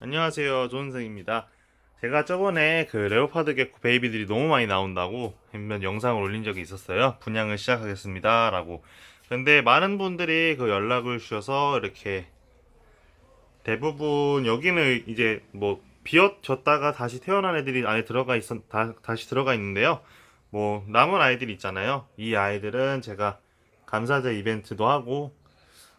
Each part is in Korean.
안녕하세요. 조은생입니다. 제가 저번에 그 레오파드 개코 베이비들이 너무 많이 나온다고 몇몇 영상을 올린 적이 있었어요. 분양을 시작하겠습니다. 라고. 근데 많은 분들이 그 연락을 주셔서 이렇게 대부분 여기는 이제 뭐 비어졌다가 다시 태어난 애들이 안에 들어가 있었 다, 다시 들어가 있는데요. 뭐 남은 아이들 있잖아요. 이 아이들은 제가 감사제 이벤트도 하고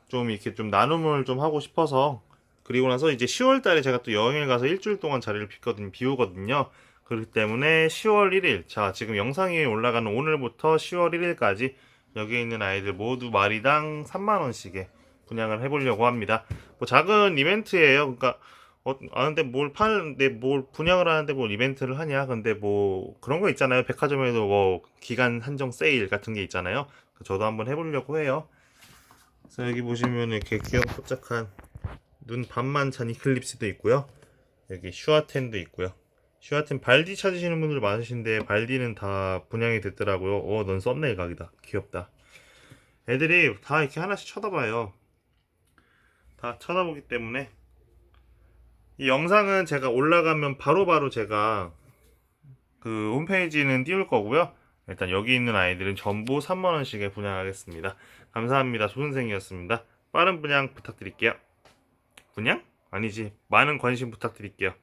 좀 이렇게 좀 나눔을 좀 하고 싶어서 그리고 나서 이제 10월 달에 제가 또 여행을 가서 일주일 동안 자리를 비거든, 비우거든요. 그렇기 때문에 10월 1일, 자, 지금 영상이 올라가는 오늘부터 10월 1일까지 여기 있는 아이들 모두 마리당 3만원씩에 분양을 해보려고 합니다. 뭐 작은 이벤트예요. 그러니까, 어, 아, 근데 뭘 파는데, 뭘 분양을 하는데 뭘 이벤트를 하냐? 근데 뭐, 그런 거 있잖아요. 백화점에도 뭐, 기간 한정 세일 같은 게 있잖아요. 저도 한번 해보려고 해요. 그래서 여기 보시면 이렇게 귀염뽀짝한 눈 반만 찬 이클립스도 있고요. 여기 슈아텐도 있고요. 슈아텐 발디 찾으시는 분들 많으신데 발디는 다 분양이 됐더라고요. 어, 넌 썸네일 각이다. 귀엽다. 애들이 다 이렇게 하나씩 쳐다봐요. 다 쳐다보기 때문에 이 영상은 제가 올라가면 바로 바로 제가 그 홈페이지는 띄울 거고요. 일단 여기 있는 아이들은 전부 3만원씩에 분양하겠습니다. 감사합니다. 조선생이었습니다. 빠른 분양 부탁드릴게요. 분양? 아니지. 많은 관심 부탁드릴게요.